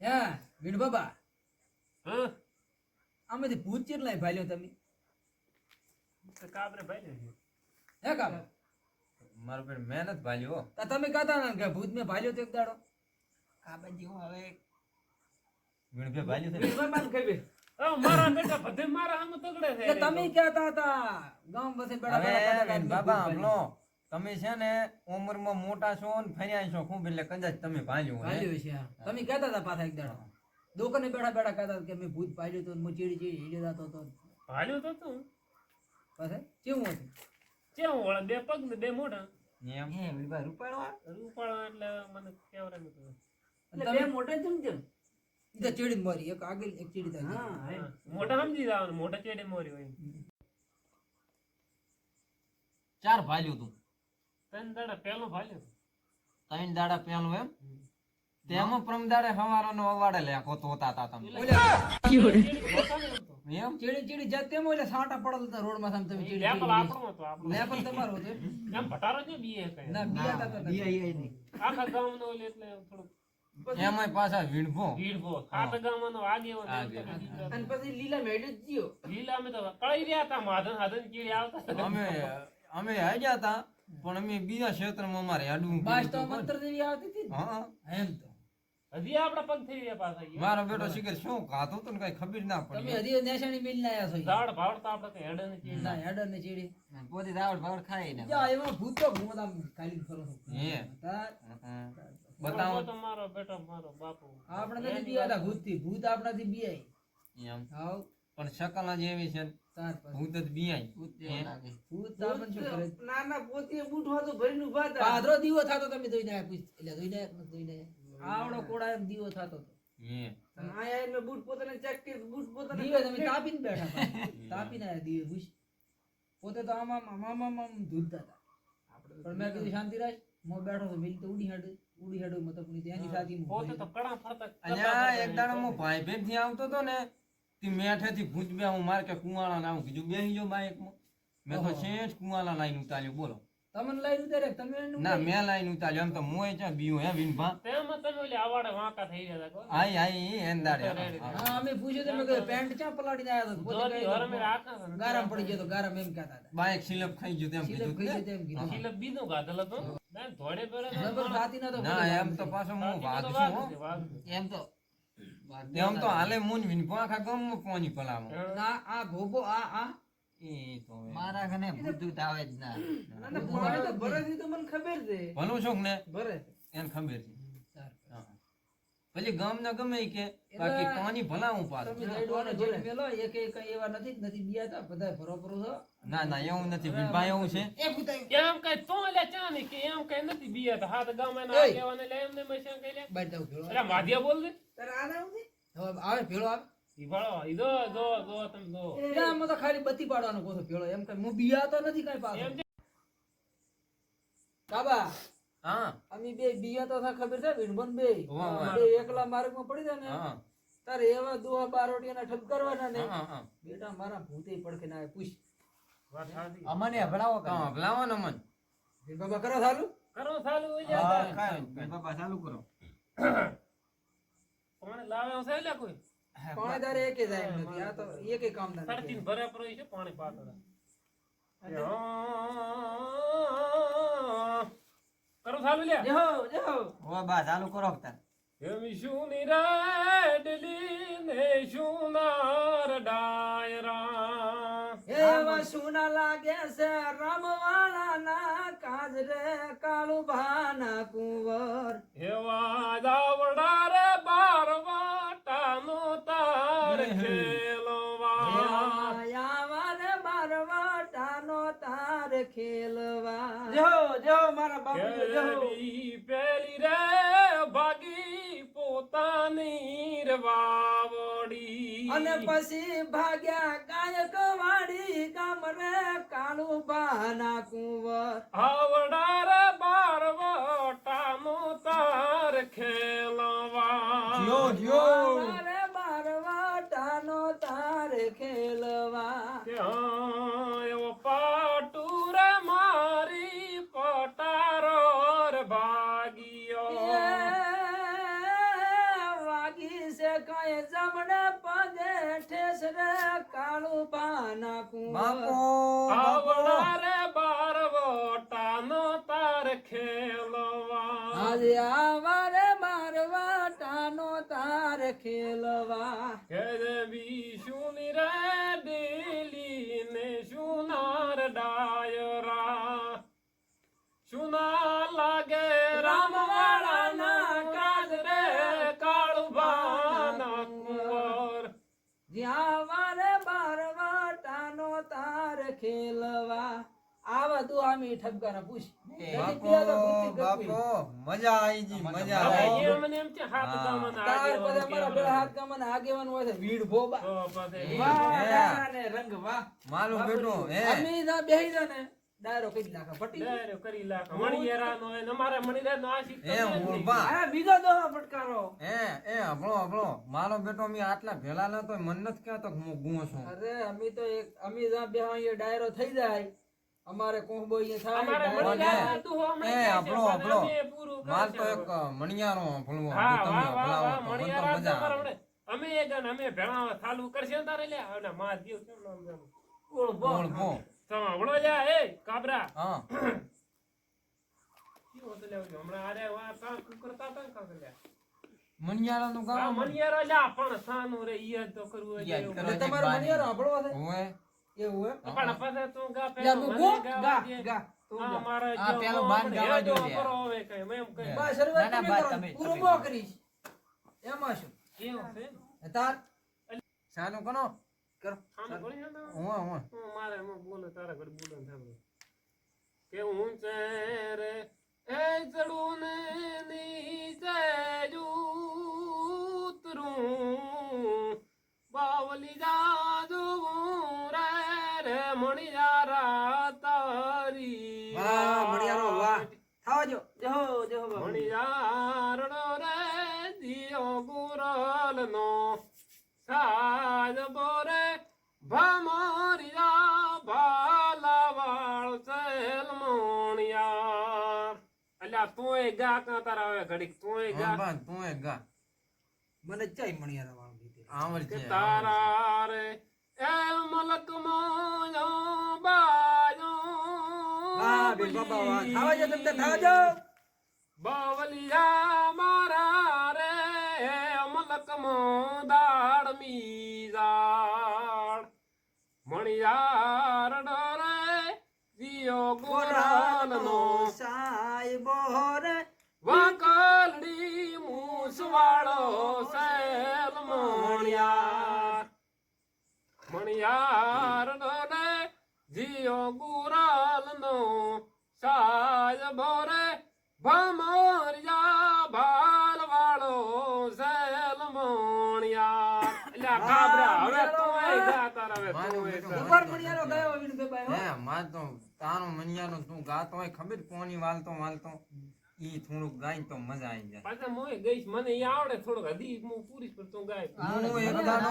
હા વીણ બાબા. હા? આમાંથી ભૂત કેટલાય ભાલ્યો તમે? તો કાબરે લે હે કામ મારો બેન મહેનત ભાલ્યો. તો તમે કહેતા ને કે ભૂત મેં ભાલ્યો તો એક દાડો. કાબાજી હું હવે વીણભે ભાલ્યું છે વીણ બાબા ખબર ઓ મારા બેટા બધે મારા આમ તગડે છે. તમે કહેતા હતા ગામ પાસે બેડા બાબા હમલો તમે છે ને ઉંમરમાં મોટા છો ને ફર્યા છો ખૂબ એટલે કદાચ તમે ભાલ્યું હે. છે તમે કહેતા હતા પાછા એક દાડો. દુકાને બેઠા બેઠા કહેતા હતા કે મેં ભૂત ભાલ્યો તો હું ચીડી ચીડી હીડી જતો હતો. ભાલ્યું તો તું. પાછા? કેવું હતું? કેવું વળે? બે પગ ને બે મોઢા? એમ. હે વિભા રૂપાળવા રૂપાળવા એટલે મને કેવરે નતું એટલે બે મોટા જમ જમ ઇતા તો ચીડી મારી એક આગળ એક ચીડી થાય હા, મોઢા સમજી જાવ મોઢા ચીડી મોરી હોય ચાર ભાલ્યું તું. ત્રણ દાડા પહેલો ભાલ્યો. ત્રણ દાડા પેલું એમ? તેમાં પ્રમદાડે હવારોનો અવાડે લેખો તોતા તા તમે. એમ? ચીડી ચીડી જાત તેમ એટલે સાટા પડલ તો રોડમાં તમે ચીડી લેપલ આપણો હતો આપણો. લેપલ તમારો હતો એમ? ભટારો છે બીએ કઈ. ના બીયા હતા બીએ એ નહીં. આખા ગામનો ઓલે એટલે થોડું એમાંય પાછા વીણભો. વીણભો. ખાટ ગામનો આગેવાન આગે. અને પછી લીલા મેડે જ જીઓ લીલા અમે તો કળી રહ્યા હતા માધન હાધન કીડી આવતા. અમે અમે હાજ્યા હતા. પણ અમે બીજા ક્ષેત્રમાં અમારે હાડવું બસ તો મંત્ર દેવી આવતી હતી હા. એમ તો. હજી આપડા પગ થઈ ગયા પાછા મારો બેટો શિખર શું ખાતો તો ને કઈ ખબર ના તમે હજી નિશાની મિલ ના આવ્યા છો. દાળ ભાવતા આપડે કઈ હેડે ને ચીડી. ના હેડર ને ચીડી. પોતે દાવડ ભાવડ ખાય ને. જા એમાં ભૂત તો ઘૂમત ખાલી ફરો હે. બતાવો. તો મારો બેટો મારો બાપુ. આપણે નથી બીવાતા ભૂતથી ભૂત આપણાથી બીઆઈ એમ. હાવ પણ શકલ જ એવી છે ને, ભૂત તો કરે? નાના પોતે બૂટ તો ભરીને ઊભા હતા. પાદરો દીવો થાતો તમે જોઈને આયા એટલે નથી જોઈને આવડો કોડા એમ દીવો થાતો તો હે. અને આયા એટલે બૂટ પોતાને check કરી, બૂટ પોતાને દીવે તમે તાપીને બેઠા તાપીને આયા દીવે પૂછ. પોતે તો આમ આમ આમ આમ આમ આમ હતા. પણ મેં કીધું શાંતિ રાખ. હું બેઠો તો ઉડી હેડ ઉડી હાડો મતલબ ત્યાંની સાથે પોતે તો કડા ફરતા અહીંયા એક દાડો હું ભાઈ બેનથી આવતો તો ને તે મેઠે થી ભૂત બે હું માર કે કુંવાળા ના આવું કીધું બેહી જો બાઈકમાં મેં તો શેઠ કુંવાળા લાઈન ઉતાર્યો. બોલો. તમને લઈને ઉતારે તમે ના મેં લાઈન ઉતાર્યો. એમ તો મોય છે બીયું હે વિનભા તેમાં તમે ઓલી આવાડે વાંકા થઈ ગયા હતા આઈ આઈ એન હા અમે પૂછ્યું તમે કે પેન્ટ ચા પલાડીને આયા તો પોતે જોરી કહે રાખા ગારામ પડી ગયો તો ગારામ એમ કહેતા હતા. બાઈક સિલપ ખાઈ ગયો તેમ કીધું ખાઈ તેમ કીધું. ગાધેલ હતો? ના, ના એમ તો પાછો હું હો. છે. એમ તો એમ તો હાલે મુન વિનભા આખા ગમ પોની પલાવો ના આ ગોબો આ આ. એ તો. મારા ઘને ભૂત આવે જ ના. અને ભણે તો ભરેથી તો મને ખબર છે. ભલું છોક ને ભરે. એને ખબર છે. પછી ગામ ના ગમે કે બાકી પાણી ભલા હું મેલો એક એક એવા નથી નથી બીયા તા બધા ભરો ભરો છો. ના ના એવું નથી વિનભા એવું છે. એમ કઈ તો લે ચા કે એમ કઈ નથી બીયા તો હાથ ગામ ના એય. લે એમને મેં એમ કઈ લે. બાઈ ભેળો અરે માધ્યા બોલ દે. તારે આ ના આવતી? આવે ભેળો આવે. ઈ ઈદો દો દો તમ દો જો તો ખાલી બત્તી પાડવાનો કોસો ભેળો એમ કઈ હું બીયા તો નથી કઈ પાછો બાબા કાબા. હા. અમે બે બીયા તો ખબર છે વિનબન બે. બે એકલા માર્ગમાં પડી જાય ને તારે એવા દોહા બારોટિયાના ઠપ કરવાના ને બેટા મારા ભૂતે પડખે ના પૂછ. અમને હભળાવો હા ભલાવો ને અમન. વિન બાબા કરો સારું કરો હોય જાય કાંઈ બાપા ચાલુ કરો. કોણ લાવે છે લે કોઈ? પાણી તારે એકે જાય નથી. આ તો એકે કામ ના નથી. ભરે પર છે પાણી પાતળ કરો ચાલુ લે જો જો ઓ બા ચાલુ કરો તાર. એમ શું નિરાડલી ને શું નાર ડાયરા. એવા સુના લાગે છે રામવાળા ના કાજ રે કાળુ ભાના કુંવર. એવા દાવડા રે બાર વાટાનો તાર ખેલવા. આવા રે બારવાટાનો તાર ખેલવા. જો જો જો કેરી પેલી રે ભાગી પોતાની રે વાવડી અને પછી ભાગ્યા ગાયક વાડી ગામ રે કાળુ ભાના કુંવર આવડા રે બાર વાટાનો તાર ખેલવા આવા રે બારવાટાનો તાર ખેલવા. ત્યાં પાના કુંવર બાપો. આવડા રે બારવટાનો તાર ખેલવા. આજે આવારે મારવા ટાનો તાર ખેલવા. કે વિશુની આવા ઠપકારા પૂછ. બાપો બાપો મજા આવી જી મજા આવી એમ એમ છે હાથ હા. તાર આગેવાન મારા બે હાથ કામાના આગેવાન હોય છે વીડ ભોબા. વાહ ને રંગ વાહ. મારું બેટું હે. અમે ના બેહી જા ને ડાયરો કઈ નાખે ફટી ડાયરો કરી લાખ મણિયરાનો એને અમારે મણિયરાનો આશિક તો એ જ આ બીજો ફટકારો. એ એ હભળો હભળો મારો બેટો મી આટલા ભેલા નતો મન નથી કહેતો કે હું ગું છું. અરે અમે તો એક અમે જ્યાં બે ડાયરો થઈ જાય. અમારે કોહબો અહીંયા થાય? મણિયાર હતું હો, એ, આપણો, આપણો. માલ તો એક મણિયારો ભૂલવો તમે ભલાવો તો તો મણિયાર મજા તો અમે એ ગણ, અમે ભેણા થાલુ કરશે તારે લે. અને માં દીવ કેમ નામ કોણ બો ઓળખો. સાંભળો લ્યા, એ કાબરા. હા. કેવો હતો લેવ હમણા આરે વા કામ કરતા તા કા લ્યા. મણિયારાનું નું ગામ મણિયારો લ્યા, પણ સાનું રે ઈ તો કરવું હોય. કરો. તમારે મણિયારો આપણો છે? ઓવે એવું હે પણ પછી તું ગા પેલો તું મને ગો, ગાવા ગા ગા તું હા, ગા. મારે આ જો બાન ગાવા હેડો દ્યો લ્યા. કરો હવે કઈ, એમ કઈ. બસ શરૂઆત ના, ના, તમે કરો. તમે- મો કરીશ. એમાં શું? એવું છે? તાર? સાનું કરો. હું મારે બોલે ઘર બોલે સાંભળે. કે એ ચડું ને નીચે જ ઉતરું. મણિયારા તારી વાહ. મણિયારો વાહ થાવ જો જહો જહો બાબુ. મણિયારડો રે દિયો ગુરલનો સાજ બોરે ભમરિયા ભાલાવાળ સેલ મણિયાર. અલ્યા તુંય ગા કાં તારા આવે ઘડીક હા, ગા. તું એક ગા. મને ચાઈ મણિયારા વાળું દીધે આવડ છે તારા રે બાવલિયા મારા રે મલક દાડ મીજાડ મણિયાર ડરે જીઓ ગોરાલનો સાહેબો મણિયાર ડરે દિયો ગોરાલનો ભોરે રે ભાલ વાળો સેલ મોણિયા. એલા કાબરા હવે તું એ ગાતા હવે તું. ઉપર મણિયારો ગયો વિનભાઈ હો. હે માં તો તારો મણિયારો તું ગાતો હોય ખબર કોની વાલતો વાલતો? ઈ થોડુંક ગાય તો મજા આવી જાય. પાછા મોય ગઈશ મને ઈ આવડે થોડુંક. હદી હું પૂરી પર તું ગાય. હું એક દાડો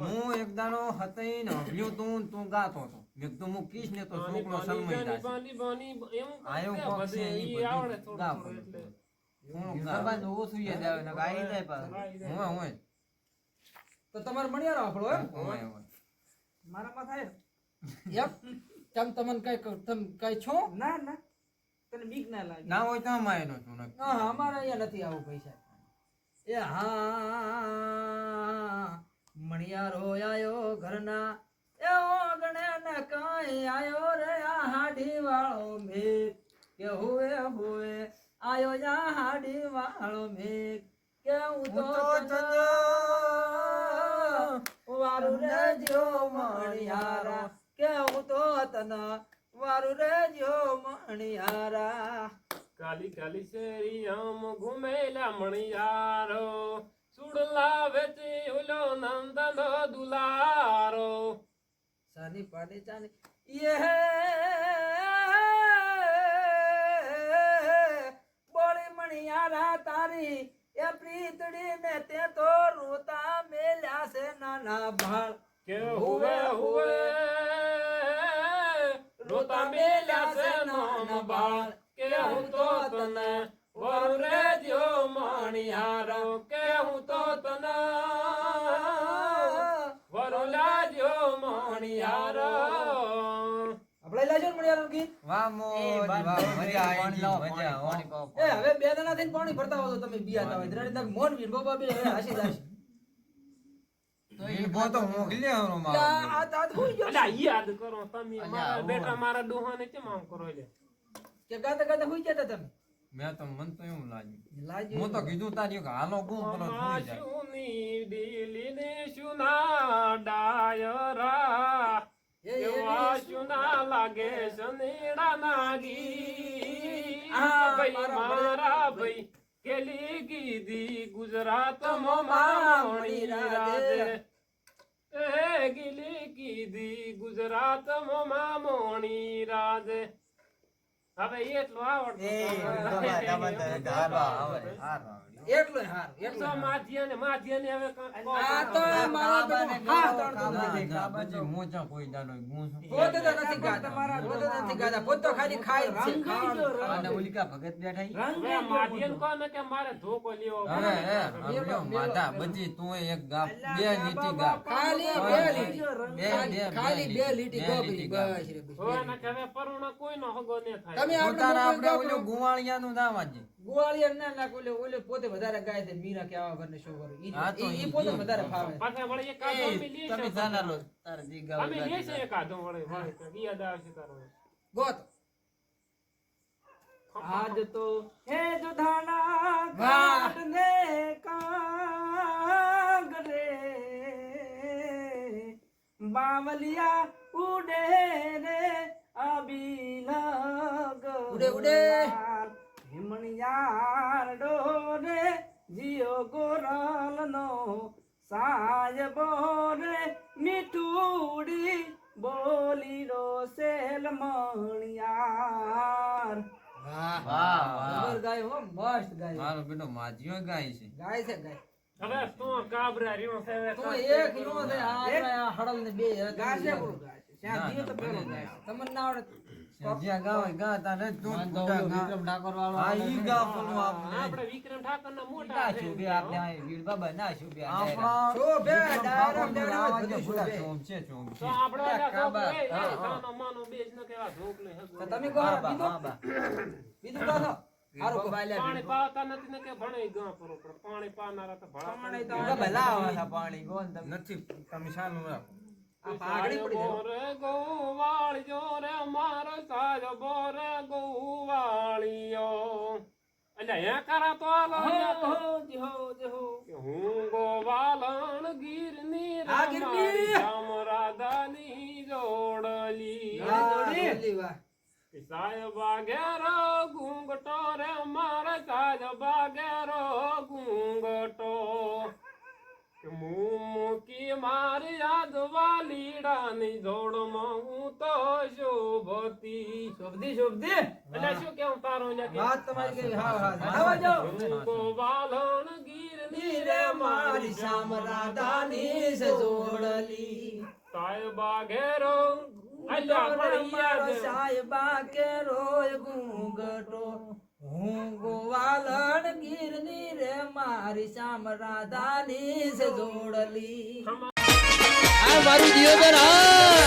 હું એક દાડો હતઈ ને હભ્યું તું તું ગાતો તો. મેં તો હું કીશ ને તો છોકરો સલમાઈ બાની, પાણી બાની, બાની, આયો બધે. ઈ આવડે થોડું એટલે. ને ઓછું યાદ આવે ને ગાઈ જાય પાછું. હોય હોય તો તમારે મણિયારો આપણો એમ? હોય હોય મારામાં થાય? એમ તમ તમને કઈ તમ કઈ છો? ના ના. તને બીક ના લાગે. ના હોય તો અમારે નો છું. હા અમારે અહીંયા નથી આવું પૈસા. એ હા મણિયારો આયો ઘરના. એ ઓગણે ને કઈ આયો રે આ હાડી વાળો મેઘ. કે હુએ હુએ આયો જા હાડી વાળો મેઘ. કે હું તો તને વારું રે જો મણિયારા. કે હું તો તને વારું રેજો મણિયારા. કાલી કાલી શેરી આમ ઘુમેલા મણિયારો. સુડલા વેચે ઉલો નંદનો દુલારો. સાની પાડી ચાની ये બોળી મણિયારા તારી એ પ્રીતડી ને તે તો રોતા મેલ્યા છે નાના ભાળ. કે હુવે હુવે પામેલા છે નોમ બાળ કે હું તો તને વરે જો મણિયારો કે હું તો તને વરોલા જો મણિયારો આપણે લાજો મણિયારો કી વાહ મો વાહ મજા હવે બે દાણા થઈને પાણી ભરતા હો તમે બિયાતા હોય. દ્રડી મોન વીર બાબા બે હાસી જાશે. ઈ તો મોકલી આવરો મારો આ તાત હોઈ ગયો અલ્યા યાદ કરો તમે મારા બેટા મારા ડોહાને કેમ આમ કરો લે કે ગાતા ગાતા હોઈ જતા તમે મેં તો મન તો એવું લાગ્યું લાગ્યું હું તો કીધું તારી કે હાલો ગુમ પેલો સુઈ જાય માશુની દિલીને ડાયરા એ, એ, એવા એ, લાગે સનેડા નાગી આ, ભાઈ મારા મારા ભાઈ કેલી ગીધી ગુજરાતમાં મામણી રાધે. ગીલી કીધી ગુજરાત મામણી રાધે હવે એટલું આવડતું એટલું હાર એટલું તો માધ્યને માધ્યને હવે આ તો મારો બેટો હા ત્રણ તો ના, નથી ના, પછી મોજા કોઈ દાડો ગું પોતે તો નથી ગાતા પોતે નથી ગાતા. પોતે તો ખાલી ખાય જ અને ઓલી ભગત બેઠા ઈ? હવે આ માધ્યને કે મારે ધોકો લેવો અરે એ આમ લ્યો, માધા બધી તું એક ગા બે લીટી ગા ખાલી બે લીટી. ખાલી બે લીટી. ગોબરી. બસ રે બસ. હવે કે હવે પરુણા કોઈનો હગો ન થાય. તમે આપણે લોકો આપણે ગાઓ. ઓલું ગુવાળિયાનું ના. નાખ ઓલે ઓલે પોતે વધારે ગાય છે મીરા કે આવા ઘરને શું કરું? ઈ તો ઈ- પોતે વધારે ફાવે. પાછા વળી એક કાદો મે લઈએ તમે જાના લો, તારે જી ગાવ અમે ગાજે છે એક કાદો વળી વળી ઈ યાદ આવશે તારો. ગોત. આજ તો હે જોધાના વાહ. કાટને કાગરે બાવલિયા ઉડે રે અબીલગ ઉડે, ઉડે. બોલી રો સેલ મણિયાર. વાહ વાહ, ગાય હો મસ્ત ગાય. મારો બેટો માજીઓ ગાય છે. ગાય છે ગાય. હવે તું કાબરા રહ્યો છે તો એક નો છે આ હડલ ને બે તમે ગાશે જાઓ. બોલો ગાશે શ્યાં દિયો તો પેલો ગાશે તમને ના આવડે જ્યાં ગાવ ગા, તારે તું તો ફૂટા ઓલો ગા. વિક્રમ ઠાકોર વાળો હા, ઈ ગા પેલું આપણે. આપણે વિક્રમ ઠાકોર ના મોટા છે. શોભે આપણે આ વીર બાબા ના શોભે આ આપણા શોભે, વિક્રમ ડાયરામ ઠાકોરનું ડાયરામ આવા બધું જે ફૂટા શોભે. ચોમ છે, ચોમ છે. તો આપણે ઓલા કાબા. છોકરો, એ, એ, હા, હા. કાનો માનો બેજ ન કહેવા ઢોક લે તો તમે કહો બીજું બીજું કહો છો હારું કહો. પાણી પાતા નથી ને કે ભણે ગા કરો પણ પાણી પાનારા તો ભણા પાણી તો વીર બાબા પાણી ગોન નથી તમે શાનું રાખો ગોવાળિયો રે મારો સાજ બોરે ગોવાળિયો. અલ્યા હે કરા તો. હો ગોવાલણ ગીરની આ રાધાની જોડલી. સાહેબ ઘેરો ઘૂંઘટો રે મારે સાહેબ ઘેરો ઘૂંઘટો કે મૂકી મારી યાદવા વાલીડાની જોડમાં હું તો શોભતી. શોભદી શોભદી એટલે શું કેવું તારો ને વાત તમારી કેવી હા હા આવા જાઓ ગોવાલણ ગીરની ની રે મારી શામ રાધાની છે જોડલી. સાહેબા ઘેરો અલ્યા પણ યાદ સાહેબા કે રોય હું ગોવાલણ ગીરની રે મારી શ્યામ રાધાની જોડલી. મારું હા